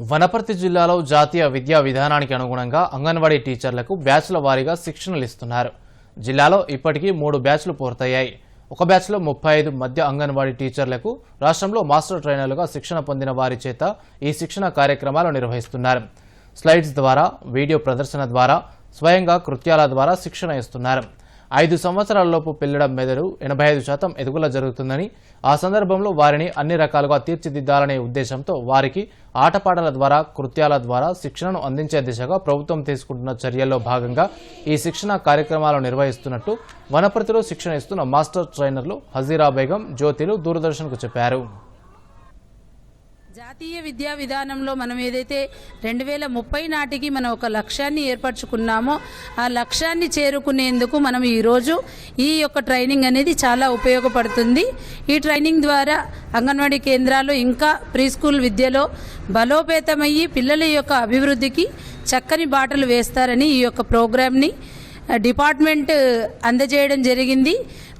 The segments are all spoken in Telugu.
వనపర్తి జిల్లాలో జాతీయ విద్యా విధానానికి అనుగుణంగా అంగన్వాడీ టీచర్లకు బ్యాచ్ల వారీగా శిక్షణలు ఇస్తున్నారు. జిల్లాలో ఇప్పటికీ మూడు బ్యాచ్లు పూర్తయ్యాయి. ఒక బ్యాచ్లో ముప్పై ఐదు మధ్య అంగన్వాడీ టీచర్లకు రాష్ట్రంలో మాస్టర్ ట్రైనర్లుగా శిక్షణ పొందిన వారి చేత ఈ శిక్షణ కార్యక్రమాలు నిర్వహిస్తున్నారు. స్లైడ్స్ ద్వారా వీడియో ప్రదర్శన ద్వారా స్వయంగా కృత్యాల ద్వారా శిక్షణ ఇస్తున్నారు. ఐదు సంవత్సరాలలోపు పిల్లల మెదడు ఎనభై ఐదు శాతం ఎదుగుల జరుగుతుందని ఆ సందర్భంలో వారిని అన్ని రకాలుగా తీర్చిదిద్దాలనే ఉద్దేశంతో వారికి ఆటపాటల ద్వారా కృత్యాల ద్వారా శిక్షణను అందించే దిశగా ప్రభుత్వం తీసుకుంటున్న చర్యల్లో భాగంగా ఈ శిక్షణ కార్యక్రమాలు నిర్వహిస్తున్నట్టు వనపర్తిలో శిక్షణ ఇస్తున్న మాస్టర్ ట్రైనర్లు హజీరా బేగం జ్యోతిలు దూరదర్శన్కు చెప్పారు. జాతీయ విద్యా విధానంలో మనం ఏదైతే రెండు వేల ముప్పై నాటికి మనం ఒక లక్ష్యాన్ని ఏర్పరచుకున్నామో ఆ లక్ష్యాన్ని చేరుకునేందుకు మనం ఈరోజు ఈ యొక్క ట్రైనింగ్ అనేది చాలా ఉపయోగపడుతుంది. ఈ ట్రైనింగ్ ద్వారా అంగన్వాడీ కేంద్రాలు ఇంకా ప్రీ స్కూల్ విద్యలో బలోపేతమయ్యి పిల్లల యొక్క అభివృద్ధికి చక్కని బాటలు వేస్తారని ఈ యొక్క ప్రోగ్రామ్ని డిపార్ట్మెంట్ అందజేయడం జరిగింది.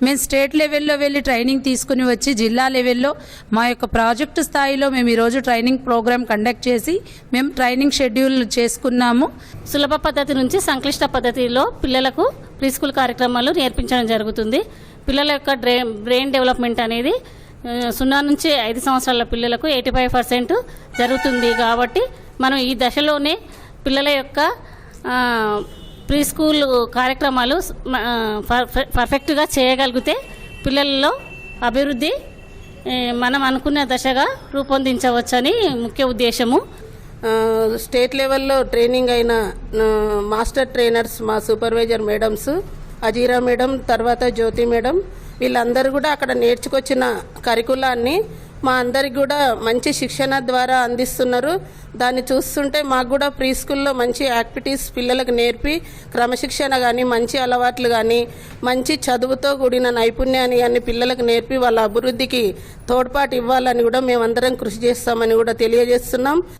మేము స్టేట్ లెవెల్లో వెళ్ళి ట్రైనింగ్ తీసుకుని వచ్చి జిల్లా లెవెల్లో మా యొక్క ప్రాజెక్టు స్థాయిలో మేము ఈరోజు ట్రైనింగ్ ప్రోగ్రామ్ కండక్ట్ చేసి మేము ట్రైనింగ్ షెడ్యూల్ చేసుకున్నాము. సులభ పద్ధతి నుంచి సంక్లిష్ట పద్ధతిలో పిల్లలకు ప్రీ స్కూల్ కార్యక్రమాలు నేర్పించడం జరుగుతుంది. పిల్లల యొక్క బ్రెయిన్ డెవలప్మెంట్ అనేది సున్నా నుంచి ఐదు సంవత్సరాల పిల్లలకు ఎయిటీ ఫైవ్ పర్సెంట్ జరుగుతుంది కాబట్టి మనం ఈ దశలోనే పిల్లల యొక్క ప్రీ స్కూల్ కార్యక్రమాలు పర్ఫెక్ట్గా చేయగలిగితే పిల్లల్లో అభివృద్ధి మనం అనుకున్న దశగా రూపొందించవచ్చని ముఖ్య ఉద్దేశము. స్టేట్ లెవెల్లో ట్రైనింగ్ అయిన మాస్టర్ ట్రైనర్స్ మా సూపర్వైజర్ మేడమ్స్ అజీరా మేడం తర్వాత జ్యోతి మేడం వీళ్ళందరూ కూడా అక్కడ నేర్చుకొచ్చిన కరికులాన్ని మా అందరికి కూడా మంచి శిక్షణ ద్వారా అందిస్తున్నారు. దాన్ని చూస్తుంటే మాకు కూడా ప్రీ స్కూల్లో మంచి యాక్టివిటీస్ పిల్లలకు నేర్పి క్రమశిక్షణ కానీ మంచి అలవాట్లు కానీ మంచి చదువుతో కూడిన నైపుణ్యాన్ని కానీ పిల్లలకు నేర్పి వాళ్ళ అభివృద్ధికి తోడ్పాటు ఇవ్వాలని కూడా మేమందరం కృషి చేస్తామని కూడా తెలియజేస్తున్నాం.